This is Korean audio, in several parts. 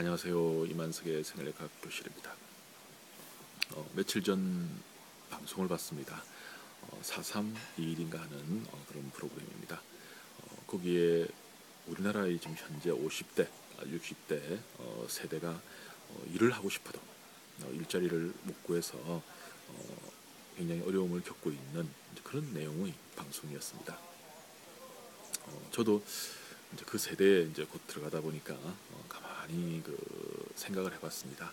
안녕하세요. 이만석의 생활의 과학 교실입니다. 어, 며칠 전 방송을 봤습니다. 어, 432일인가 하는 어, 그런 프로그램입니다. 어, 거기에 우리나라의 지금 현재 50대, 60대 어, 세대가 어, 일을 하고 싶어도 어, 일자리를 못 구해서 어, 굉장히 어려움을 겪고 있는 그런 내용의 방송이었습니다. 어, 저도 이제 그 세대에 이제 곧 들어가다 보니까 어, 가만히 그 생각을 해봤습니다.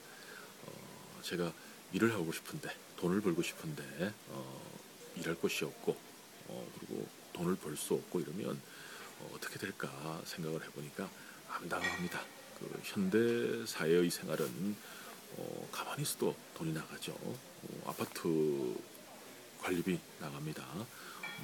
어, 제가 일을 하고 싶은데 돈을 벌고 싶은데 어, 일할 곳이 없고 어, 그리고 돈을 벌 수 없고 이러면 어, 어떻게 될까 생각을 해보니까 암담합니다. 그 현대 사회의 생활은 어, 가만히 있어도 돈이 나가죠. 어, 아파트 관리비 나갑니다.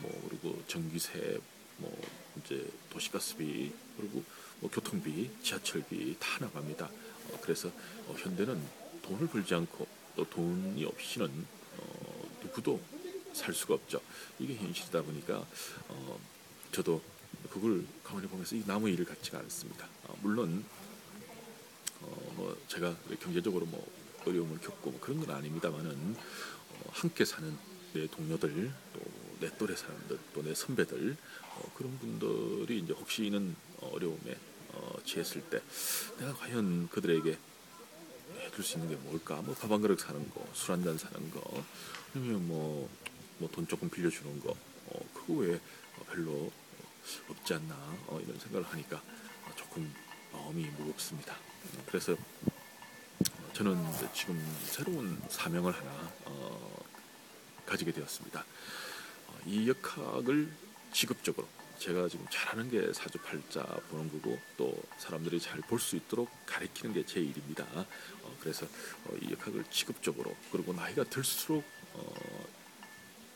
뭐 그리고 전기세, 뭐 이제 도시가스비 그리고 뭐 교통비, 지하철비 다 나갑니다. 어, 그래서 어, 현대는 돈을 벌지 않고 또 돈이 없이는 어, 누구도 살 수가 없죠. 이게 현실이다 보니까 어, 저도 그걸 가만히 보면서 이 나무 일을 같지가 않습니다. 어, 물론 어, 뭐 제가 경제적으로 뭐 어려움을 겪고 뭐 그런 건 아닙니다만은 어, 함께 사는 내 동료들 또 내 또래 사람들 또 내 선배들 어, 그런 분들이 이제 혹시는 어려움에 어, 처했을 때 내가 과연 그들에게 해줄 수 있는 게 뭘까? 뭐 밥 한 그릇 사는 거, 술 한 잔 사는 거, 아니면 뭐 뭐 돈 조금 빌려주는 거, 어, 그거 외에 별로 없지 않나 어, 이런 생각을 하니까 어, 조금 마음이 무겁습니다. 그래서 어, 저는 지금 새로운 사명을 하나 어, 가지게 되었습니다. 어, 이 역학을 직업적으로 제가 지금 잘하는 게 사주팔자 보는 거고 또 사람들이 잘 볼 수 있도록 가르치는 게 제 일입니다. 어, 그래서 어, 이 역학을 직업적으로 그리고 나이가 들수록 어,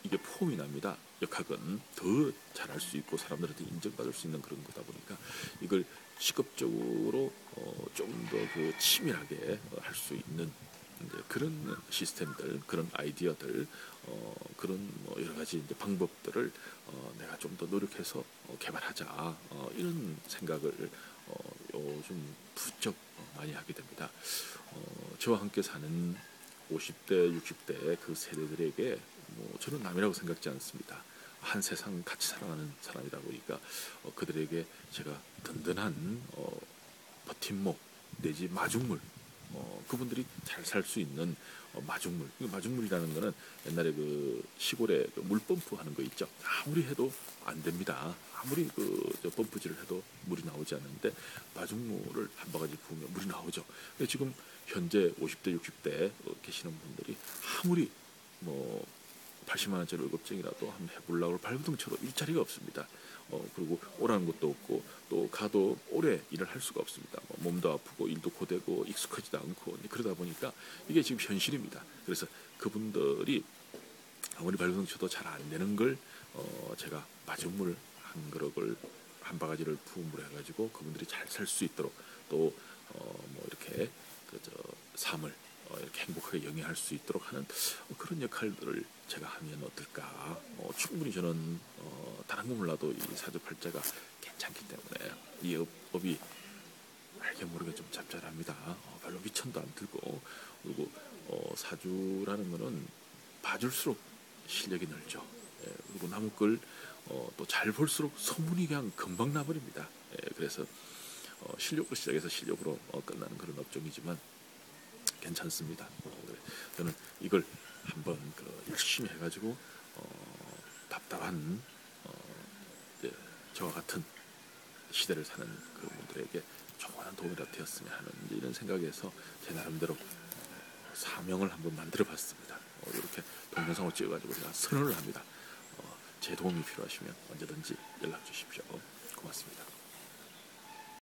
이게 포함이 납니다. 역학은 더 잘할 수 있고 사람들한테 인정받을 수 있는 그런 거다 보니까 이걸 직업적으로 어, 좀더그 치밀하게 어, 할수 있는 그런 시스템들, 그런 아이디어들, 어, 그런 뭐 여러 가지 이제 방법들을 어, 내가 좀 더 노력해서 어, 개발하자 어, 이런 생각을 어, 요즘 부쩍 어, 많이 하게 됩니다. 어, 저와 함께 사는 50대, 60대 그 세대들에게 뭐 저는 남이라고 생각지 않습니다. 한 세상 같이 살아가는 사람이다 보니까 어, 그들에게 제가 든든한 어, 버팀목 내지 마중물 어, 그분들이 잘 살 수 있는 어, 마중물. 이 마중물이라는 거는 옛날에 그 시골에 그 물펌프 하는 거 있죠. 아무리 해도 안 됩니다. 아무리 그저 펌프질을 해도 물이 나오지 않는데 마중물을 한 바가지 부으면 물이 나오죠. 근데 지금 현재 50대, 60대 어, 계시는 분들이 아무리 뭐 80만 원짜리 월급쟁이라도 한번 해보려고 발버둥 쳐도 일자리가 없습니다. 어, 그리고 오라는 것도 없고 또 가도 오래 일을 할 수가 없습니다. 뭐 몸도 아프고 일도 고되고 익숙하지도 않고 그러다 보니까 이게 지금 현실입니다. 그래서 그분들이 아무리 쳐도 잘 안 되는 걸 어, 제가 마중물 한 그릇을 한 바가지를 부음으로 해가지고 그분들이 잘 살 수 있도록 또 어, 뭐 이렇게 그저 삶을 어, 이렇게 행복하게 영위할 수 있도록 하는 그런 역할들을 제가 하면 어떨까? 어, 충분히 저는 어, 다른 거 몰라도 이 사주팔자가 괜찮기 때문에 이 업, 업이 알게 모르게 좀 짭짤합니다. 어, 별로 미천도 안 들고 그리고 어, 사주라는 거는 봐줄수록 실력이 늘죠. 예, 그리고 걸 어, 또 잘 볼수록 소문이 그냥 금방 나버립니다. 예, 그래서 어, 실력으로 시작해서 실력으로 어, 끝나는 그런 업종이지만 괜찮습니다. 저는 이걸 한번 그 열심히 해가지고 어, 답답한 어, 저와 같은 시대를 사는 그 분들에게 조그마한 도움이라도 되었으면 하는 이런 생각에서 제 나름대로 어, 사명을 한번 만들어봤습니다. 어, 이렇게 동영상을 찍어가지고 제가 선언을 합니다. 어, 제 도움이 필요하시면 언제든지 연락 주십시오. 고맙습니다.